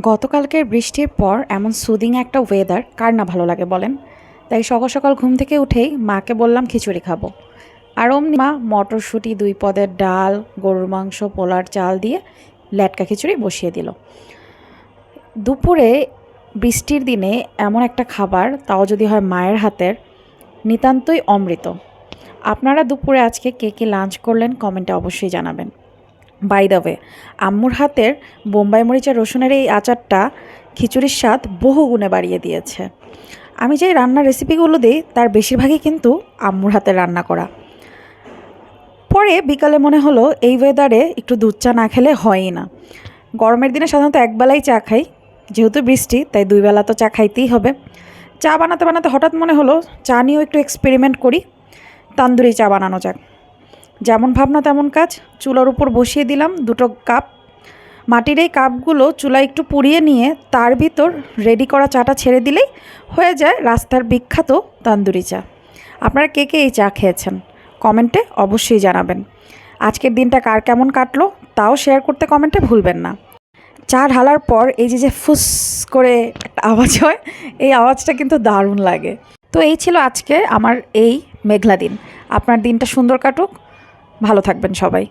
গতকালকের বৃষ্টির পর এমন সুদিং একটা ওয়েদার কার না ভালো লাগে বলেন? তাই সকাল সকাল ঘুম থেকে উঠেই মাকে বললাম খিচুড়ি খাব। আর অমনি মা মটরশুঁটি, দুই পদের ডাল, গরুর মাংস, পোলার চাল দিয়ে ল্যাটকা খিচুড়ি বসিয়ে দিল। দুপুরে বৃষ্টির দিনে এমন একটা খাবার, তাও যদি হয় মায়ের হাতের, নিতান্তই অমৃত। আপনারা দুপুরে আজকে কে কে লাঞ্চ করলেন কমেন্টে অবশ্যই জানাবেন। বাই দ্য ওয়ে আম্মুর হাতের বোম্বাই মরিচা রসুনের এই আচারটা খিচুড়ির স্বাদ বহু গুণে বাড়িয়ে দিয়েছে। আমি যেই রান্নার রেসিপিগুলো দিই, তার বেশিরভাগই কিন্তু আম্মুর হাতে রান্না করা। পরে বিকালে মনে হলো এই ওয়েদারে একটু দুধ চা না খেলে হয়ই না। গরমের দিনে সাধারণত একবেলাই চা খাই, যেহেতু বৃষ্টি, তাই দুই বেলা তো চা খাইতেই হবে। চা বানাতে বানাতে হঠাৎ মনে হলো চা নিয়েও একটু এক্সপেরিমেন্ট করি। তান্দুরি চা বানানো যাক। যেমন ভাবনা তেমন কাজ। চুলার উপর বসিয়ে দিলাম দুটো কাপ। মাটির এই কাপগুলো চুলায় একটু পুড়িয়ে নিয়ে তার ভিতর রেডি করা চাটা ছেড়ে দিলেই হয়ে যায় রাস্তার বিখ্যাত তান্দুরি চা। আপনারা কে কে এই চা খেয়েছেন? কমেন্টে অবশ্যই জানাবেন। আজকের দিনটা কার কেমন কাটলো তাও শেয়ার করতে কমেন্টে ভুলবেন না। চা ঢালার পর এই যে যে ফুস করে আওয়াজ হয়, এই আওয়াজটা কিন্তু দারুণ লাগে। তো এই ছিল আজকে আমার এই মেঘলা দিন। আপনার দিনটা সুন্দর কাটুক ভালো থাকবেন সবাই।